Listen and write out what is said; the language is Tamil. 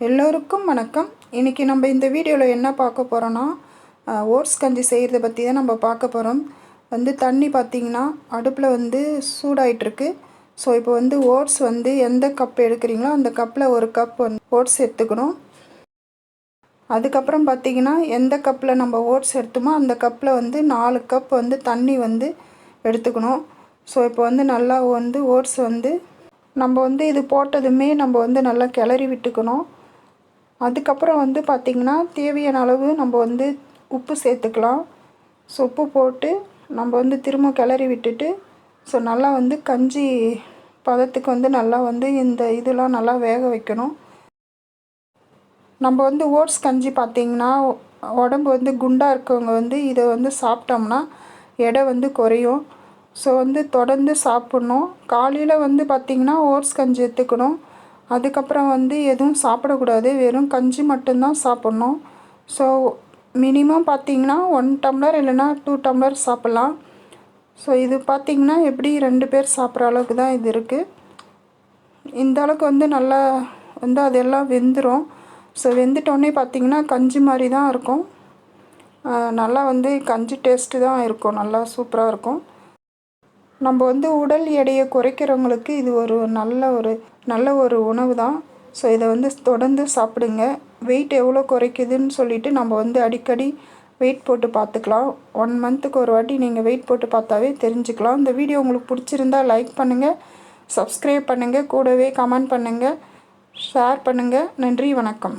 எல்லோருக்கும் வணக்கம். இன்றைக்கி நம்ம இந்த வீடியோவில் என்ன பார்க்க போகிறோன்னா ஓட்ஸ் கஞ்சி செய்கிறத பற்றி தான் நம்ம பார்க்க போகிறோம் வந்து தண்ணி பார்த்திங்கன்னா அடுப்பில் வந்து சூடாயிட்ருக்கு ஸோ இப்போ வந்து ஓட்ஸ் வந்து எந்த கப் எடுக்கிறீங்களோ அந்த கப்பில் ஒரு கப் வந்து ஓட்ஸ் எடுத்துக்கணும். அதுக்கப்புறம் பார்த்திங்கன்னா எந்த கப்பில் நம்ம ஓட்ஸ் எடுத்தோமோ அந்த கப்பில் வந்து நாலு கப் வந்து தண்ணி வந்து எடுத்துக்கணும். ஸோ இப்போ வந்து நல்லா வந்து ஓட்ஸ் வந்து நம்ம வந்து இது போட்டதுமே நம்ம வந்து நல்லா கிளறி விட்டுக்கணும். அதுக்கப்புறம் வந்து பார்த்திங்கன்னா தேவையான அளவு நம்ம வந்து உப்பு சேர்த்துக்கலாம். ஸோ உப்பு போட்டு நம்ம வந்து திரும்ப கிளறி விட்டுட்டு ஸோ நல்லா வந்து கஞ்சி பதத்துக்கு வந்து நல்லா வந்து இந்த இதெல்லாம் நல்லா வேக வைக்கணும். நம்ம வந்து ஓட்ஸ் கஞ்சி பார்த்திங்கன்னா உடம்பு வந்து குண்டாக இருக்கவங்க வந்து இதை வந்து சாப்பிட்டோம்னா எடை வந்து குறையும். ஸோ வந்து தொடர்ந்து சாப்பிட்ணும். காலையில் வந்து பார்த்திங்கன்னா ஓட்ஸ் கஞ்சி எடுத்துக்கணும். அதுக்கப்புறம் வந்து எதுவும் சாப்பிடக்கூடாது. வெறும் கஞ்சி மட்டும்தான் சாப்பிட்ணும். ஸோ மினிமம் பார்த்திங்கன்னா ஒன் டம்ளர் இல்லைன்னா டூ டம்ளர் சாப்பிட்லாம். ஸோ இது பார்த்திங்கன்னா எப்படி ரெண்டு பேர் சாப்பிட்ற அளவுக்கு தான் இது இருக்குது இந்த அளவுக்கு வந்து நல்லா வந்து அதெல்லாம் வெந்துடும் ஸோ வெந்துட்டோடனே பார்த்திங்கன்னா கஞ்சி மாதிரி தான் இருக்கும். நல்லா வந்து கஞ்சி டேஸ்ட்டு தான் இருக்கும். நல்லா சூப்பராக இருக்கும். நம்ம வந்து உடல் எடையை குறைக்கிறவங்களுக்கு இது ஒரு நல்ல ஒரு நல்ல ஒரு உணவு தான் ஸோ இதை வந்து தொடர்ந்து சாப்பிடுங்க. வெயிட் எவ்வளோ குறைக்குதுன்னு சொல்லிவிட்டு நம்ம வந்து அடிக்கடி வெயிட் போட்டு பார்த்துக்கலாம். ஒன் மந்த்துக்கு ஒரு வாட்டி நீங்கள் வெயிட் போட்டு பார்த்தாவே தெரிஞ்சுக்கலாம். இந்த வீடியோ உங்களுக்கு பிடிச்சிருந்தா லைக் பண்ணுங்கள் சப்ஸ்கிரைப் பண்ணுங்கள் கூடவே கமெண்ட் பண்ணுங்கள் ஷேர் பண்ணுங்கள் நன்றி வணக்கம்.